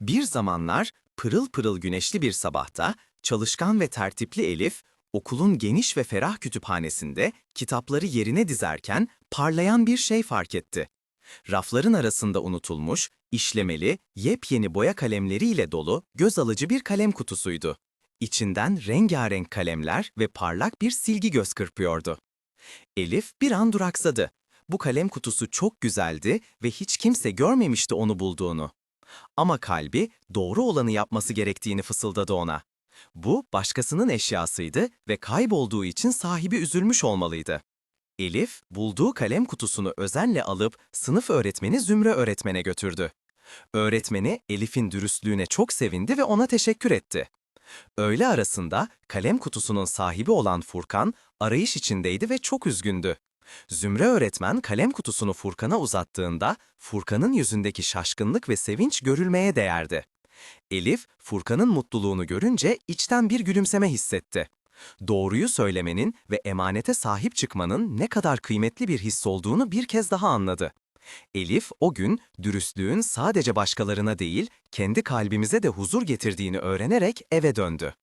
Bir zamanlar pırıl pırıl güneşli bir sabahta çalışkan ve tertipli Elif, okulun geniş ve ferah kütüphanesinde kitapları yerine dizerken parlayan bir şey fark etti. Rafların arasında unutulmuş, işlemeli, yepyeni boya kalemleriyle dolu göz alıcı bir kalem kutusuydu. İçinden rengarenk kalemler ve parlak bir silgi göz kırpıyordu. Elif bir an duraksadı. Bu kalem kutusu çok güzeldi ve hiç kimse görmemişti onu bulduğunu. Ama kalbi doğru olanı yapması gerektiğini fısıldadı ona. Bu başkasının eşyasıydı ve kaybolduğu için sahibi üzülmüş olmalıydı. Elif, bulduğu kalem kutusunu özenle alıp sınıf öğretmeni Zümre öğretmene götürdü. Öğretmeni Elif'in dürüstlüğüne çok sevindi ve ona teşekkür etti. Öğle arasında kalem kutusunun sahibi olan Furkan arayış içindeydi ve çok üzgündü. Zümre öğretmen kalem kutusunu Furkan'a uzattığında Furkan'ın yüzündeki şaşkınlık ve sevinç görülmeye değerdi. Elif, Furkan'ın mutluluğunu görünce içten bir gülümseme hissetti. Doğruyu söylemenin ve emanete sahip çıkmanın ne kadar kıymetli bir his olduğunu bir kez daha anladı. Elif o gün dürüstlüğün sadece başkalarına değil, kendi kalbimize de huzur getirdiğini öğrenerek eve döndü.